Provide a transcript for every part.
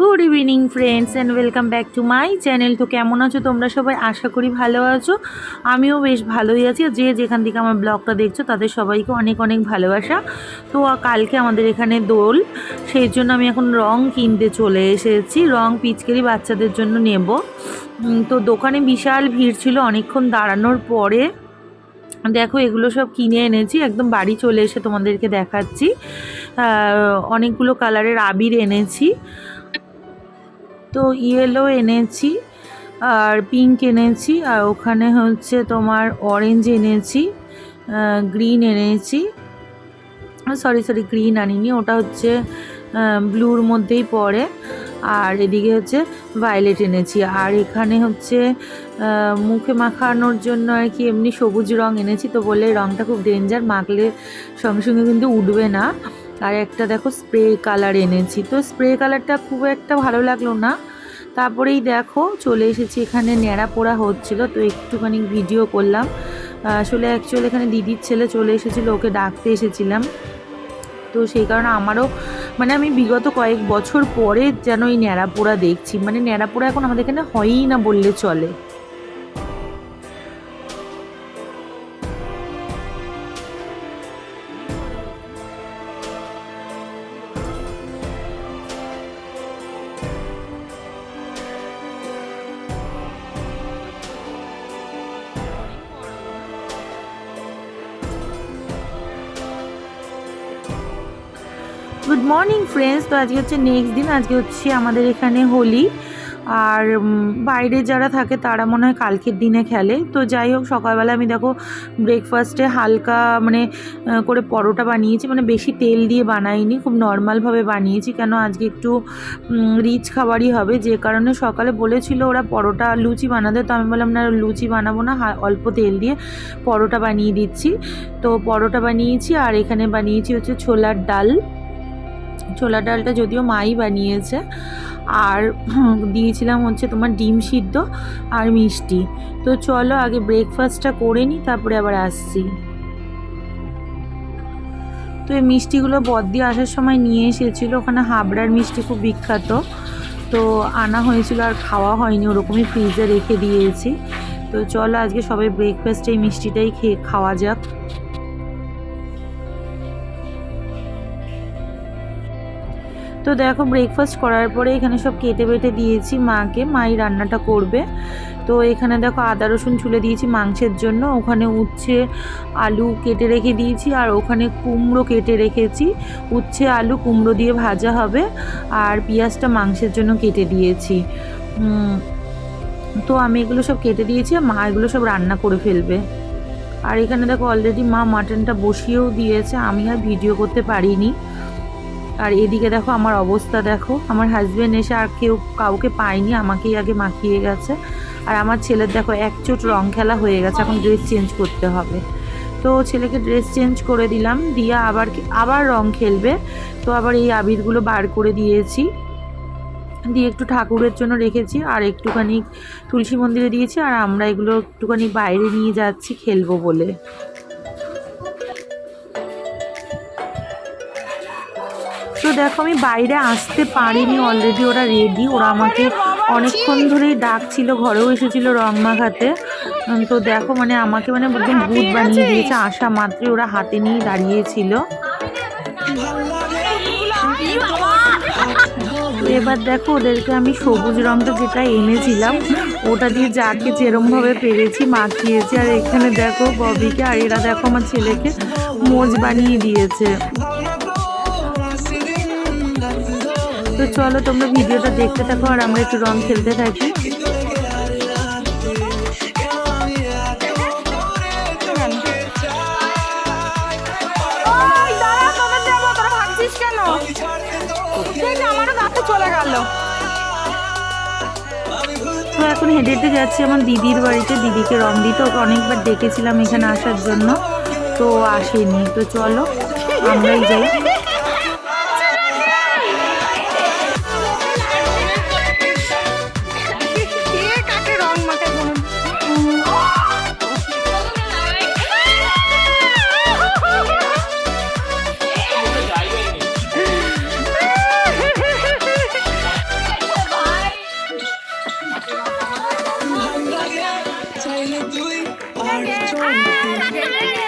Good evening friends and welcome back to my channel তো কেমন আছো? তোমরা সবাই আশা করি ভালো আছো। আমিও বেশ ভালোই আছি। যে যেখান থেকে আমার ব্লগটা দেখছ, তাদের সবাইকে অনেক অনেক ভালোবাসা। তো কালকে আমাদের এখানে দোল, সেই জন্য আমি এখন রং কিনতে চলে এসেছি। রং পিচকারি বাচ্চাদের জন্য নেব। তো দোকানে বিশাল ভিড় ছিল অনেকক্ষণ দাঁড়ানোর পরে। দেখো, এগুলো সব কিনে এনেছি। একদম বাড়ি চলে এসে তোমাদেরকে দেখাচ্ছি। অনেকগুলো কালারের আবির এনেছি। তো ইয়েলো এনেছি আর পিঙ্ক এনেছি আর ওখানে হচ্ছে তোমার অরেঞ্জ এনেছি গ্রিন এনেছি। সরি সরি গ্রিন আনিনি, ওটা হচ্ছে ব্লুর মধ্যেই পড়ে। আর এদিকে হচ্ছে ভায়োলেট এনেছি। আর এখানে হচ্ছে মুখে মাখানোর জন্য আর কি এমনি সবুজ রং এনেছি, তো বলে রংটা খুব ডেঞ্জার মাখলে সঙ্গে সঙ্গে কিন্তু উঠবে না। আর একটা দেখো স্প্রে কালার এনেছি। তো স্প্রে কালারটা খুব একটা ভালো লাগল না। তারপরেই দেখো চলে এসেছি, এখানে ন্যাড়া পোড়া হচ্ছিল, তো একটুখানি ভিডিও করলাম। আসলে অ্যাকচুয়ালি এখানে দিদির ছেলে চলে এসেছিল, ওকে ডাকতে এসেছিলাম। তো সেই কারণে আমারও মানে আমি বিগত কয়েক বছর পরে যেন এই ন্যাড়া পোড়া দেখছি। মানে ন্যাড়া পোড়া এখন আমাদের এখানে হয়ই না বললে চলে। গুড মর্নিং ফ্রেন্ডস তো আজকে হচ্ছে নেক্সট দিন। আজকে হচ্ছে আমাদের এখানে হোলি। আর বাইরে যারা থাকে, তারা মনে হয় কালকের দিনে খেলে। তো যাই হোক, সকালবেলা আমি দেখো ব্রেকফাস্টে হালকা মানে করে পরোটা বানিয়েছি। মানে বেশি তেল দিয়ে বানাইনি, খুব নর্মালভাবে বানিয়েছি। কেন আজকে একটু রিচ খাবারই হবে। যে কারণে সকালে বলেছিল ওরা পরোটা, লুচি বানাতে। তো আমি বললাম, না, লুচি বানাবো না। অল্প তেল দিয়ে পরোটা বানিয়ে দিচ্ছি। তো পরোটা বানিয়েছি। আর এখানে বানিয়েছি হচ্ছে ছোলার ডাল। ছোলা ডালটা যদিও মাই বানিয়েছে, আর দিয়েছিলাম হচ্ছে তোমার ডিম সিদ্ধ আর মিষ্টি। তো চলো আগে ব্রেকফাস্টটা করে নিই তারপরে আবার আসছি। তো এই মিষ্টিগুলো বদ্দি আসার সময় নিয়ে এসেছিল, ওখানে হাবড়ার মিষ্টি খুব বিখ্যাত। তো আনা হয়েছিল আর খাওয়া হয়নি, ওরকমই ফ্রিজে রেখে দিয়েছি। তো চলো আজকে সবাই ব্রেকফাস্টে এই মিষ্টিটাই খেয়ে খাওয়া যাক। তো দেখো ব্রেকফাস্ট করার পরে এখানে সব কেটে বেটে দিয়েছি মাকে। মাই রান্নাটা করবে। তো এখানে দেখো, আদা, রসুন ছুলে দিয়েছি মাংসের জন্য। ওখানে উচ্ছে, আলু কেটে রেখে দিয়েছি আর ওখানে কুমড়ো কেটে রেখেছি। উচ্ছে, আলু, কুমড়ো দিয়ে ভাজা হবে আর পেঁয়াজটা মাংসের জন্য কেটে দিয়েছি। তো আমি এগুলো সব কেটে দিয়েছি আর মা এগুলো সব রান্না করে ফেলবে। আর এখানে দেখো অলরেডি মা মাটনটা বসিয়েও দিয়েছে। আমি আর ভিডিও করতে পারিনি। আর এদিকে দেখো আমার অবস্থা দেখো। আমার হাজব্যান্ড এসে আর কেউ কাউকে পায়নি, আমাকেই আগে মাখিয়ে গেছে। আর আমার ছেলের দেখো এক চোট রং খেলা হয়ে গেছে, এখন ড্রেস চেঞ্জ করতে হবে। তো ছেলেকে ড্রেস চেঞ্জ করে দিলাম, দিয়ে আবার আবার রং খেলবে। তো আবার এই আবিরগুলো বার করে দিয়েছি। দিয়ে একটু ঠাকুরের জন্য রেখেছি, আর একটুখানি তুলসী মন্দিরে দিয়েছি, আর আমরা এগুলো একটুখানি বাইরে নিয়ে যাচ্ছি খেলব বলে। তো দেখো আমি বাইরে আসতে পারিনি অলরেডি ওরা রেডি ওরা আমাকে অনেকক্ষণ ধরেই ডাকছিল ঘরেও এসেছিল রং মাখাতে। তো দেখো মানে আমাকে মানে একদম ভূত বানিয়ে দিয়েছে আসা মাত্রই ওরা হাতে নিয়ে দাঁড়িয়েছিল। এবার দেখো ওদেরকে আমি সবুজ রংটা যেটা এনেছিলাম ওটা দিয়ে যাকে যেরমভাবে পেরেছি মাখিয়েছি। আর এখানে দেখো ববিকে আর এরা দেখো আমার ছেলেকে মোজ বানিয়ে দিয়েছে। তো চলো তোমরা ভিডিওটা দেখতে থাকো আর আমরা একটু রং খেলতে থাকি। চলে গেল। তো এখন হেঁটে হেঁটে যাচ্ছি আমার দিদির বাড়িতে। দিদিকে রং দিতে ওকে অনেকবার ডেকেছিলাম এখানে আসার জন্য। তো আসেনি। তো চলো আমরাই যাই। 对，二中毕业。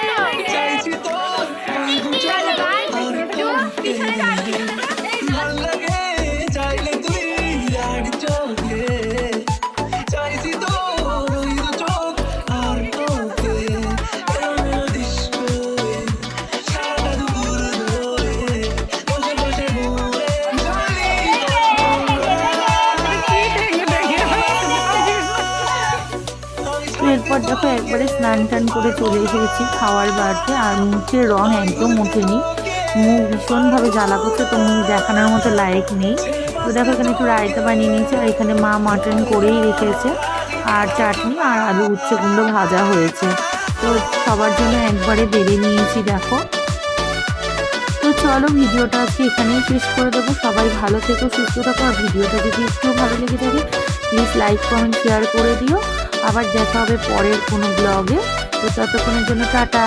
দেখো একবারে স্নান টান করে চলে এসেছি খাওয়ার বাড়তে, আর মুখের রং একদম ওঠেনি। মুখ ভীষণভাবে জ্বালা করছে, তো মুখ দেখানোর মতো লায়ক নেই। তো দেখো এখানে একটু রায়তা বানিয়ে নিয়েছে, আর এখানে মা মাটন করেই রেখেছে, আর চাটনি আর আলু উচ্ছে ভাজা হয়েছে। তো সবার জন্য একবারে বেড়ে নিয়েছি, দেখো। তো চলো ভিডিওটা আজকে এখানেই শেষ করে দেবো। সবাই ভালো থেকো, সুস্থ থাকো, আর ভিডিওটা যদি একটু ভালো লেগে থাকে প্লিজ লাইক কমেন্ট শেয়ার করে দিও। আবার দেখা হবে পরের কোনো ব্লগে তো ততক্ষণের জন্য টাটা।